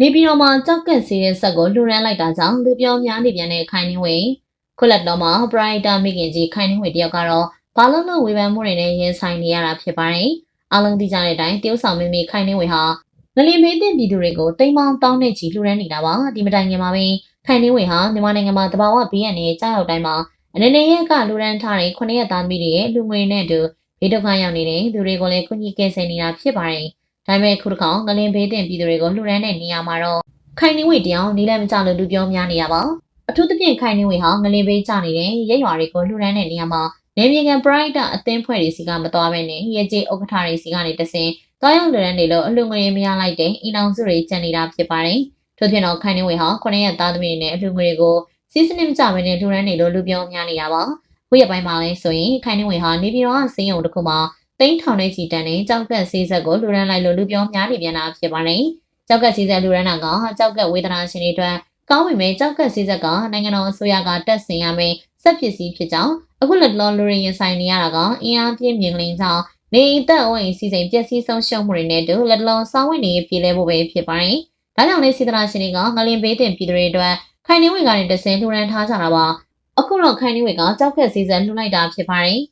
နေပြည်တော်မှာကြောက်ကက်စီးတဲ့ဆက်ကိုလှူရမ်းလိုက်တာကြောင့်လူပြောများနေပြန်တဲ့ခိုင်နှင်းဝေခုလက်တော်မှာပရိုက်တာမိခင်ကြီးခိုင်နှင်းဝေတယောက်ကတော့ဘာလို့လို့ဝေဖန်မှုတွေနဲ့ရင်ဆိုင်နေရတာဖြစ်ပါတယ်။အားလုံးသိကြတဲ့အတိုင်းတရုတ်ဆောင်မင်းမီခိုင်နှင်းဝေဟာငလင်မေးတဲ့ပြည်သူတွေကိုတိမ်မောင်းတောင်းနေချီလှူရမ်းနေတာပါ။ဒီမတိုင်ခင်မှာပဲခိုင်နှင်းဝေဟာမြန်မာနိုင်ငံမှာတဘာဝဘေးရန်နဲ့ကြောက်ရောက်တိုင်းမှာအနေနဲ့ရက်ကလှူရမ်းထားတဲ့ခုနှစ်ရက်သားမိတွေရဲ့လူငွေနဲ့အတူဘေးဒုက္ခရောက်နေတဲ့သူတွေကိုလည်းကုညီကယ်ဆယ်နေတာဖြစ်ပါတယ်။ ဒါပေမဲ့ခုတစ်ခါငလင်ဘေးတဲ့ပြည်သူတွေကိုလှူရမ်းတဲ့နေရာမှာတော့ခိုင်နှင်းဝေတယောက်နေလည်းမကြလို့လူပြောများနေရပါအထူးသဖြင့်ခိုင်နှင်းဝေဟာငလင်ပေးကြနေတဲ့ရက်ရွာတွေကိုလှူဒန်းတဲ့နေရာမှာနေမြေကန်ပရိုက်တာအသင်းဖွဲ့တွေစီကမတော်ဘဲနဲ့ရဲကြီးဥက္ကဋ္ဌတွေစီကနေတဆင်တောင်းရောက်လှူဒန်းနေလို့အလှငွေမရလိုက်တဲ့အင်အောင်စုတွေကျန်နေတာဖြစ်ပါတယ်ထို့ပြင်တော့ခိုင်နှင်းဝေဟာခုနှစ်ရက်သားသမီးတွေနဲ့အလှငွေတွေကိုစီးစနစ်မကြဘဲနဲ့လှူဒန်းနေလို့လူပြောများနေရပါခုရက်ပိုင်းမှာလဲဆိုရင်ခိုင်နှင်းဝေဟာနေပြည်တော်ကစင်းရုံတစ်ခုမှာ တိန်းထောင်နေချီတန်တဲ့ကြောက်ကက်ဆေးဆက်ကိုလှူဒန်းလိုက်လို့လူပြောများနေပြန်တာဖြစ်ပါတယ်ကြောက်ကက်ဆေးဆက်လှူဒန်းတာကကြောက်ကက်ဝေဒနာရှင်တွေအတွက်ကောင်းပေမဲ့ကြောက်ကက်စည်းဆက်ကနိုင်ငံတော်အစိုးရကတက်ဆင်ရမယ့်စက်ပစ္စည်းဖြစ်ကြောင်းအခုလက်တလောလူရရင်ဆိုင်နေရတာကအင်အားပြင်းမြင်ကလေးကြောင့်နေသက်အဝိုင်းစီစဉ်ပျက်စီးဆုံးရှုံးမှုတွေနဲ့တူလက်တလောစောင်းဝင်နေပြည်လဲဖို့ပဲဖြစ်ပါတယ်။ဒါကြောင့်လေစေတနာရှင်တွေကငလင်ဘေးတင်ပြည်သူတွေအတွက်ခိုင်နေဝေကနေတဆင်လှူဒန်းထားကြတာပါ။အခုတော့ခိုင်နေဝေကကြောက်ကက်စည်းဆက်လှူလိုက်တာဖြစ်ပါတယ်။